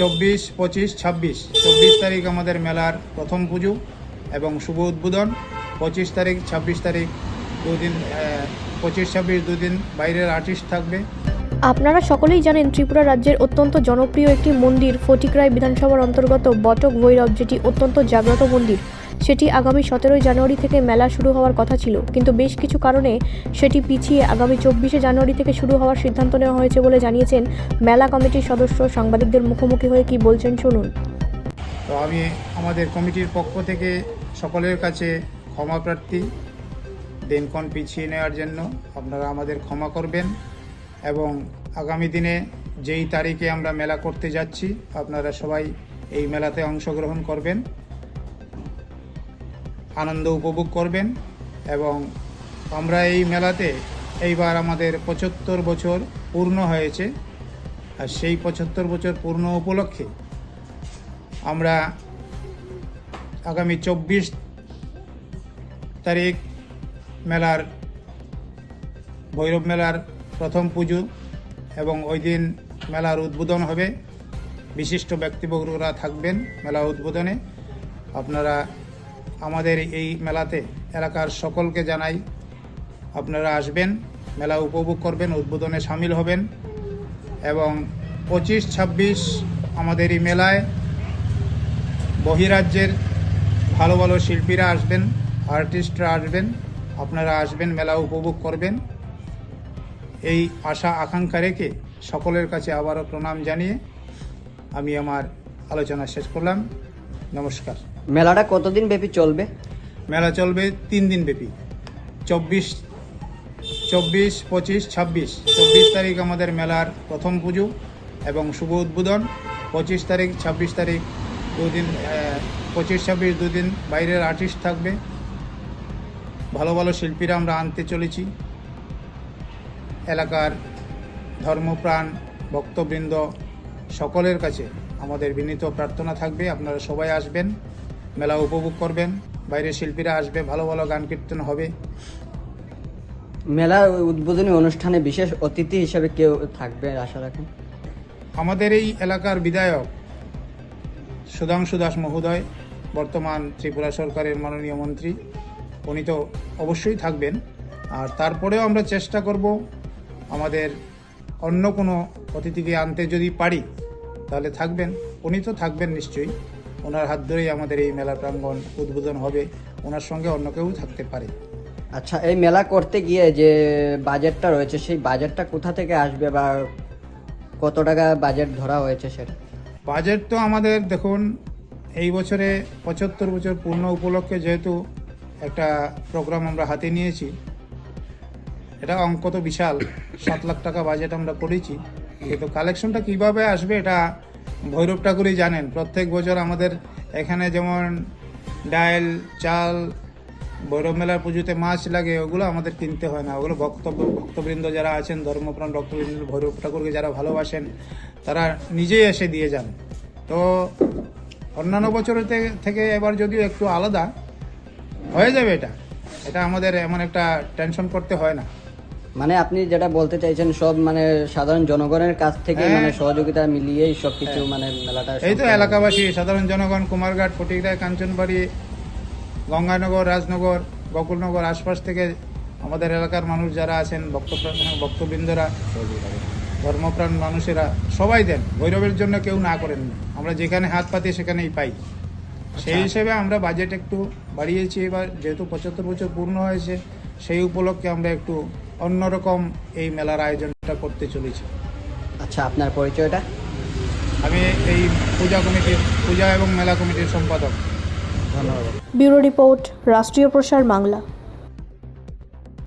চব্বিশ, পঁচিশ, ছাব্বিশ। চব্বিশ তারিখ আমাদের মেলার প্রথম পুজো এবং শুভ উদ্বোধন। পঁচিশ তারিখ, ছাব্বিশ তারিখ দুদিন পঁচিশ, ছাব্বিশ দুদিন বাইরের আর্টিস্ট থাকবে। আপনারা সকলেই জানেন ত্রিপুরা রাজ্যের অত্যন্ত জনপ্রিয় একটি মন্দির ফটিকরায় বিধানসভার অন্তর্গত বটক ভৈরব, যেটি অত্যন্ত জাগ্রত মন্দির। সেটি আগামী সতেরোই জানুয়ারি থেকে মেলা শুরু হওয়ার কথা ছিল। কিন্তু বেশ কিছু কারণে সেটি পিছিয়ে আগামী চব্বিশে জানুয়ারি থেকে শুরু হওয়ার সিদ্ধান্ত নেওয়া হয়েছে বলে জানিয়েছেন মেলা কমিটির সদস্য সাংবাদিকদের মুখোমুখি হয়ে কি বলছেন শুনুন। তো আমি আমাদের কমিটির পক্ষ থেকে সকলের কাছে ক্ষমা প্রার্থী। দিনক্ষণ পিছিয়ে নেওয়ার জন্য আপনারা আমাদের ক্ষমা করবেন এবং আগামী দিনে যেই তারিখে আমরা মেলা করতে যাচ্ছি, আপনারা সবাই এই মেলাতে অংশগ্রহণ করবেন। আনন্দ উপভোগ করবেন এবং আমরা এই মেলাতে এইবার আমাদের পঁচাত্তর বছর পূর্ণ হয়েছে আর সেই পঁচাত্তর বছর পূর্ণ উপলক্ষে আমরা আগামী চব্বিশ তারিখ মেলার, ভৈরব মেলার প্রথম পুজো এবং ওই দিন মেলার উদ্বোধন হবে। বিশিষ্ট ব্যক্তিবর্গরা থাকবেন মেলা উদ্বোধনে। আপনারা আমাদের এই মেলাতে এলাকার সকলকে জানাই আপনারা আসবেন, মেলা উপভোগ করবেন, উদ্বোধনে সামিল হবেন এবং পঁচিশ, ছাব্বিশ আমাদের এই মেলায় বহিরাজ্যের ভালো ভালো শিল্পীরা আসবেন, আর্টিস্টরা আসবেন, আপনারা আসবেন, মেলা উপভোগ করবেন। এই আশা, আকাঙ্ক্ষা রেখে সকলের কাছে আবারও প্রণাম জানিয়ে আমি আমার আলোচনা শেষ করলাম। নমস্কার। মেলাটা কতদিন ব্যাপী চলবে? মেলা চলবে তিন দিন ব্যাপী। চব্বিশ চব্বিশ, পঁচিশ, ছাব্বিশ। চব্বিশ তারিখ আমাদের মেলার প্রথম পুজো এবং শুভ উদ্বোধন। পঁচিশ তারিখ, ছাব্বিশ তারিখ দুদিন পঁচিশ, ছাব্বিশ দুদিন বাইরের আর্টিস্ট থাকবে। ভালো ভালো শিল্পীরা আমরা আনতে চলেছি। এলাকার ধর্মপ্রাণ, ভক্তবৃন্দ সকলের কাছে আমাদের বিনীত প্রার্থনা থাকবে। আপনারা সবাই আসবেন। মেলা উপভোগ করবেন। বাইরের শিল্পীরা আসবে ভালো ভালো গান কীর্তন হবে। মেলার উদ্বোধনী অনুষ্ঠানে বিশেষ অতিথি হিসেবে কেউ থাকবে আশা রাখেন? আমাদের এই এলাকার বিধায়ক সুধাংশু দাস মহোদয় বর্তমান ত্রিপুরা সরকারের মাননীয় মন্ত্রী উনি তো অবশ্যই থাকবেন। আর তারপরেও আমরা চেষ্টা করব আমাদের অন্য কোনো অতিথিকে আনতে যদি পারি তাহলে থাকবেন। উনি তো থাকবেন নিশ্চয়ই। ওনার হাত ধরেই আমাদের এই মেলা প্রাঙ্গণ উদ্বোধন হবে। ওনার সঙ্গে অন্য কেউ থাকতে পারে। আচ্ছা এই মেলা করতে গিয়ে যে বাজেটটা রয়েছে সেই বাজেটটা কোথা থেকে আসবে বা কত টাকা বাজেট ধরা হয়েছে সেটা? বাজেট তো আমাদের দেখুন এই বছরে পঁচাত্তর বছর পূর্ণ উপলক্ষে যেহেতু একটা প্রোগ্রাম আমরা হাতে নিয়েছি এটা অঙ্ক তো বিশাল সাত লাখ টাকা বাজেট আমরা করেছি। কিন্তু কালেকশনটা কীভাবে আসবে এটা ভৈরব ঠাকুরই জানেন। প্রত্যেক বছর আমাদের এখানে যেমন ডাল, চাল ভৈরব মেলার পুজোতে মাছ লাগে, ওগুলো আমাদের কিনতে হয় না। ওগুলো ভক্তব্য, ভক্তবৃন্দ যারা আছেন, ধর্মপ্রাণ ভক্তবৃন্দ, ভৈরব ঠাকুরকে যারা ভালোবাসেন, তারা নিজেই এসে দিয়ে যান। তো অন্যান্য বছরের থেকে এবার যদিও একটু আলাদা, হয়ে যাবে এটা। এটা আমাদের এমন একটা টেনশন করতে হয় না। মানে আপনি যেটা বলতে চাইছেন সব মানে সাধারণ জনগণের কাছ থেকে হ্যাঁ। মানে সহযোগিতা মিলিয়েই সব কিছু মানে মেলাটা এই তো এলাকাবাসী সাধারণ জনগণ কুমারঘাট ফটিকরায় কাঞ্চনবাড়ি গঙ্গানগর রাজনগর বকুলনগর আশপাশ থেকে আমাদের এলাকার মানুষ যারা আছেন ভক্তপ্রাণ ভক্তবৃন্দরা ধর্মপ্রাণ মানুষেরা সবাই দেন। ভৈরবের জন্য কেউ না করেন। আমরা যেখানে হাত পাতি সেখানেই পাই। সেই হিসেবে আমরা বাজেট একটু বাড়িয়েছি এবার যেহেতু পঁচাত্তর বছর পূর্ণ হয়েছে সেই উপলক্ষে আমরা একটু অন্যরকম এই মেলার আয়োজনটা করতে চলেছি। আচ্ছা আপনার পরিচয়টা? আমি এই পূজা কমিটির পূজা এবং মেলা কমিটির সম্পাদক। ধন্যবাদ। ব্যুরো রিপোর্ট রাষ্ট্রীয় প্রসার বাংলা।